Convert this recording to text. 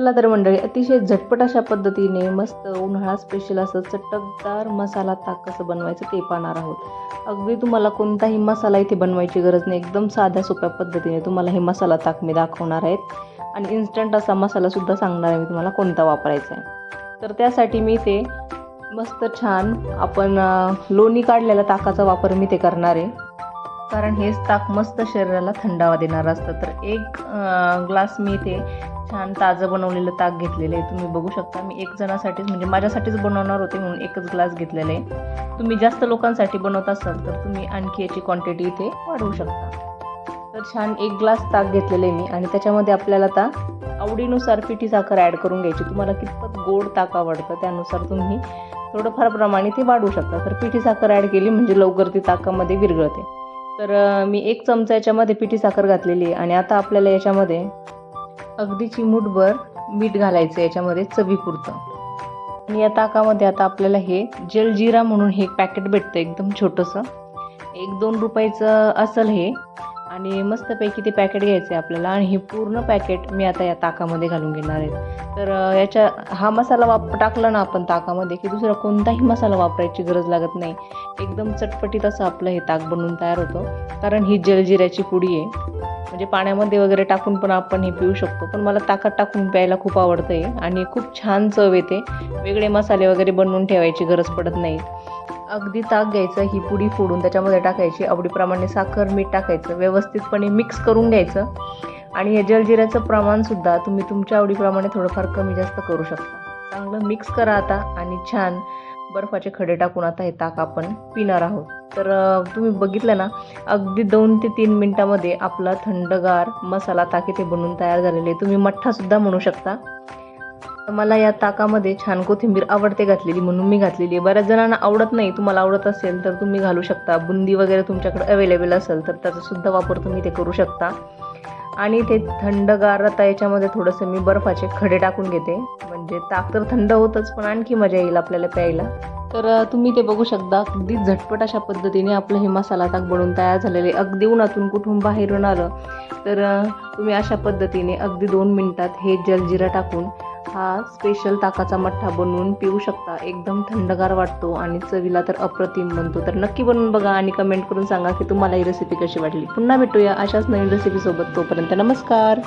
चला तर मंडळी अतिशय झटपट अशा पद्धतीने मस्त उन्हाळा स्पेशल असं चटकदार मसाला ताक कसं बनवायचं ते पाहणार आहोत. अगदी तुम्हाला कोणताही मसाला इथे बनवायची गरज नाही एकदम साध्या सोप्या पद्धतीने तुम्हाला हे मसाला ताक मी दाखवणार आहेत. आणि इन्स्टंट असा मसालासुद्धा सांगणार आहे मी तुम्हाला कोणता वापरायचा आहे. तर त्यासाठी मी ते मस्त छान आपण लोणी काढलेल्या ताकाचा वापर मी ते करणार आहे. कारण हेच ताक मस्त शरीराला थंडावा देणारं असतं. तर एक ग्लास मी ते छान ताजं बनवलेलं ताक घेतलेलं आहे. तुम्ही बघू शकता मी एक जणासाठीच म्हणजे माझ्यासाठीच बनवणार होते म्हणून एकच ग्लास घेतलेला आहे. तुम्ही जास्त लोकांसाठी बनवत असाल तर तुम्ही आणखी याची क्वांटिटी इथे वाढवू शकता. तर छान एक ग्लास ताक घेतलेलं आहे मी आणि त्याच्यामध्ये आपल्याला आता आवडीनुसार पिठी साखर ॲड करून घ्यायची. तुम्हाला कितपत गोड ताक आवडतं त्यानुसार तुम्ही थोडंफार प्रमाणे ते वाढवू शकता. तर पिठी साखर ॲड केली म्हणजे लवकर ती ताकामध्ये विरघळते. तर मी एक चमचा याच्यामध्ये पिठी साखर घातलेली आहे आणि आता आपल्याला याच्यामध्ये अगदी चिमूटभर मीठ घालायचं याच्यामध्ये चवीपुरतं. आणि या ताकामध्ये आता आपल्याला हे जलजिरा म्हणून हे पॅकेट भेटतं एकदम छोटंसं. एक दोन रुपयाचं असेल हे. आणि मस्तपैकी ते पॅकेट घ्यायचं आहे आपल्याला आणि हे पूर्ण पॅकेट मी आता या ताकामध्ये घालून घेणार आहे. तर याच्या हा मसाला वाप टाकला ना आपण ताकामध्ये की दुसरा कोणताही मसाला वापरायची गरज लागत नाही. एकदम चटपटीत असं आपलं हे ताक बनवून तयार होतं. कारण ही जलजिऱ्याची पुडी आहे. म्हणजे पाण्यामध्ये वगैरे टाकून पण आपण हे पिऊ शकतो. पण मला ताकात टाकून प्यायला खूप आवडतं आहे आणि खूप छान चव येते. वेगळे मसाले वगैरे बनवून ठेवायची गरज पडत नाही. अगदी ताक घ्यायचं ही पुडी फोडून त्याच्यामध्ये टाकायची. आवडीप्रमाणे साखर मीठ टाकायचं. व्यवस्थितपणे मिक्स करून घ्यायचं. आणि हे जलजिऱ्याचं प्रमाणसुद्धा तुम्ही तुमच्या आवडीप्रमाणे थोडंफार कमी जास्त करू शकता. चांगलं मिक्स करा आता आणि छान बर्फाचे खडे टाकून आता हे ताक आपण पिणार आहोत. तर तुम्ही बघितलं ना अगदी दोन ते तीन मिनटामध्ये आपला थंडगार मसाला ताक इथे बनवून तयार झालेले. तुम्ही मठ्ठासुद्धा म्हणू शकता. मला या ताकामध्ये छान कोथिंबीर आवडते घातलेली म्हणून मी घातलेली आहे. बऱ्याच जणांना आवडत नाही तुम्हाला आवडत असेल तर तुम्ही घालू शकता. बुंदी वगैरे तुमच्याकडे अवेलेबल असेल तर त्याचा सुद्धा वापर तुम्ही ते करू शकता. आणि ते थंडगार आता याच्यामध्ये थोडंसं मी बर्फाचे खडे टाकून घेते. म्हणजे ताक तर थंड होतच पण आणखी मजा येईल आपल्याला प्यायला. तर तुम्ही ते बघू शकता अगदी झटपट अशा पद्धतीने आपलं हे मसाला ताक बनवून तयार झालेले अगदी उन्हातून कुठून बाहेरून आलं तर तुम्ही अशा पद्धतीने अगदी दोन मिनटात हे जलजिरा टाकून हा स्पेशल ताकाचा मठ्ठा बनवून पिऊ शकता. एकदम थंडगार वाटतो आणि चवीला तर अप्रतिम बनतो. तर नक्की बनवून बघा आणि कमेंट करून सांगा की तुम्हाला ही रेसिपी कशी वाटली. पुन्हा भेटूया अशाच नवीन रेसिपीसोबत तोपर्यंत नमस्कार.